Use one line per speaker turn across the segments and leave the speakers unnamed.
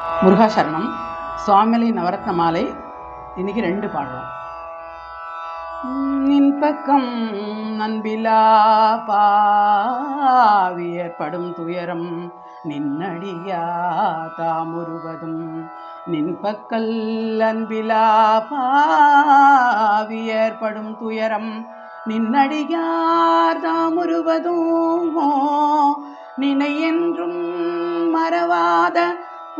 முருகா சரணம் சுவாமிலி நவரத்ன மாலை இன்னைக்கு ரெண்டு பாடுறோம் நின் பக்கம் நண்பிலா பாவியற்படும் துயரம் நின்னடியா தாமுருவதும். நின் பக்கல் அன்பிலா பாவியற்படும் துயரம் நின்னடியார் தாமுருவதும் நினை என்றும் மறவாத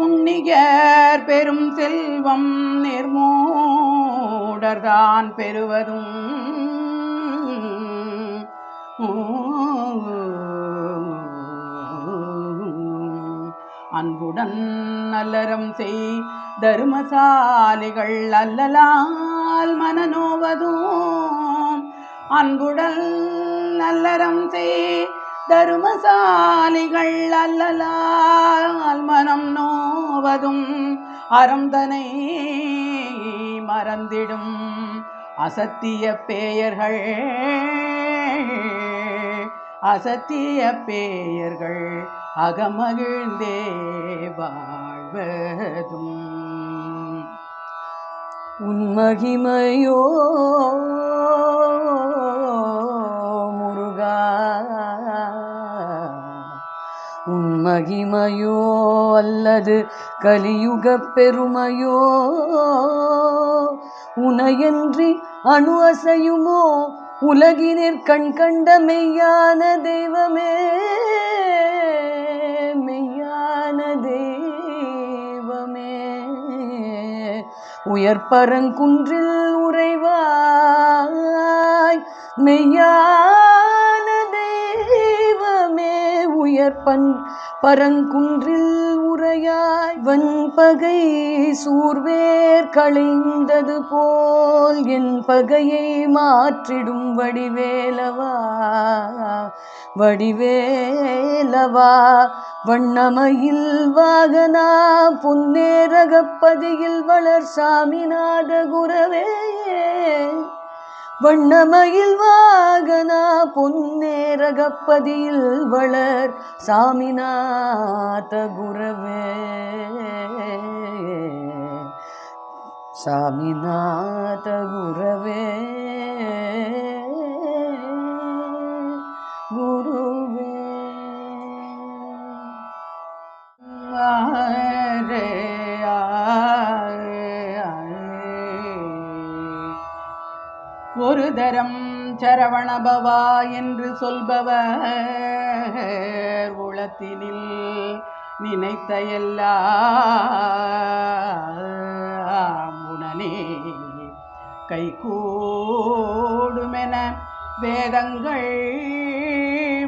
புண்ணியர் பெரும் செல்வம் நிர்மூடர்தான் பெறுவதும். அன்புடன் நல்லறம் செய் தருமசாலிகள் அல்லலால் மனநோவதும். அன்புடன் நல்லறம் செய் தருமசாலிகள் அல்லலால் மனம் நோவதும் அறந்தனை மறந்திடும் அசத்திய பேயர்கள். அசத்திய பேயர்கள் அகமகிழ்ந்தே வாழ்வதும்.
உன்மகிமையோ மகிமையோ அல்லது கலியுக பெருமையோ? உனையன்றி அணு அசையுமோ? உலகினிற் கண் கண்ட மெய்யான தெய்வமே மெய்யான தெய்வமே. உயர்பரங்குன்றில் உறைவாய் மெய்யா பன் பரங்குன்றில் உரையாய் வன்பகை சூர்வேர் களைந்தது போல் என் பகையை மாற்றிடும் வடிவேலவா வடிவேலவா. வண்ணமயில் வாகனா பொன்னேரகப்பதியில் வளர் சாமிநாத குரவே வண்ணமயில் வாகனா பொன்னேரகப்பதியில் வளர் சாமிநாத குரவே. சாமிநாத குரவே.
ஒரு தரம் சரவணபவா என்று சொல்பவர் உளத்தினில் நினைத்த எல்லாம் உடனே கைகூடுமென வேதங்கள்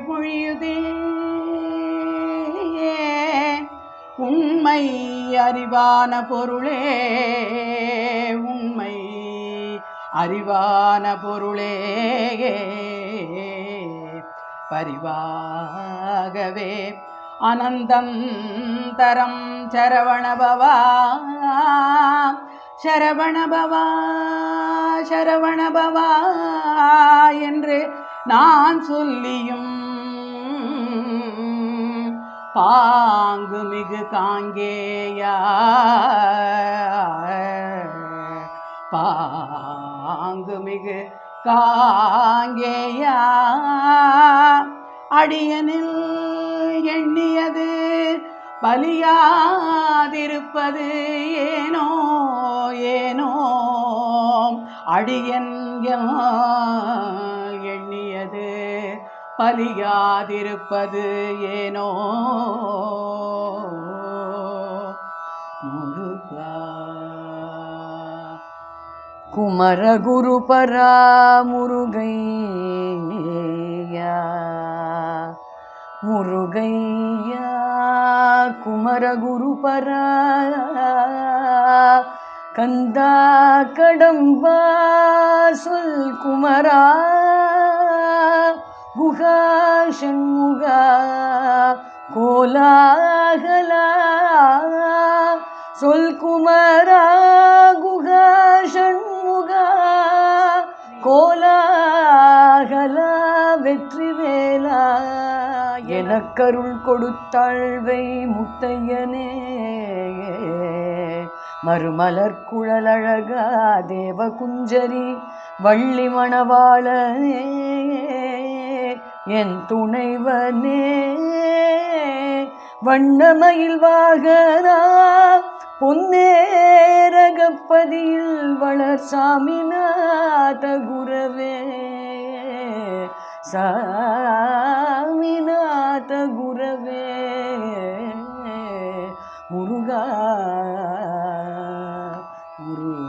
பொழியுதே. உண்மை அறிவான பொருளே உண்மை அறிவான பொருளே பரிவாகவே அனந்தம் தரம் சரவணபவா சரவணபவா சரவணபவா என்று நான் சொல்லியும் பாங்கு மிகு காங்கேயா. பா மிகு காங்கேயா. அடியனில் எண்ணியது பலியாதிருப்பது ஏனோ ஏனோ. அடியன் எண்ணியது பலியாதிருப்பது ஏனோ.
குமரகுரு பரா முருகையா முருகையா குமரகுரு பரா கந்தா கடம்பா சொல் குமரா குகா சண்முகா கோலாகலா சொல் குமரா எனக்கருள் கொடுத்தாழ்வை முத்தையனே. மறுமலர் குழலழகா தேவ குஞ்சரி வள்ளி மணவாளனே. என் துணைவனே. வண்ணமயில் வாகனா பொன்னேரகப்பதியில் வளர் சாமிநாத குரவே சாமிநாத குரவே முருகா முருகா.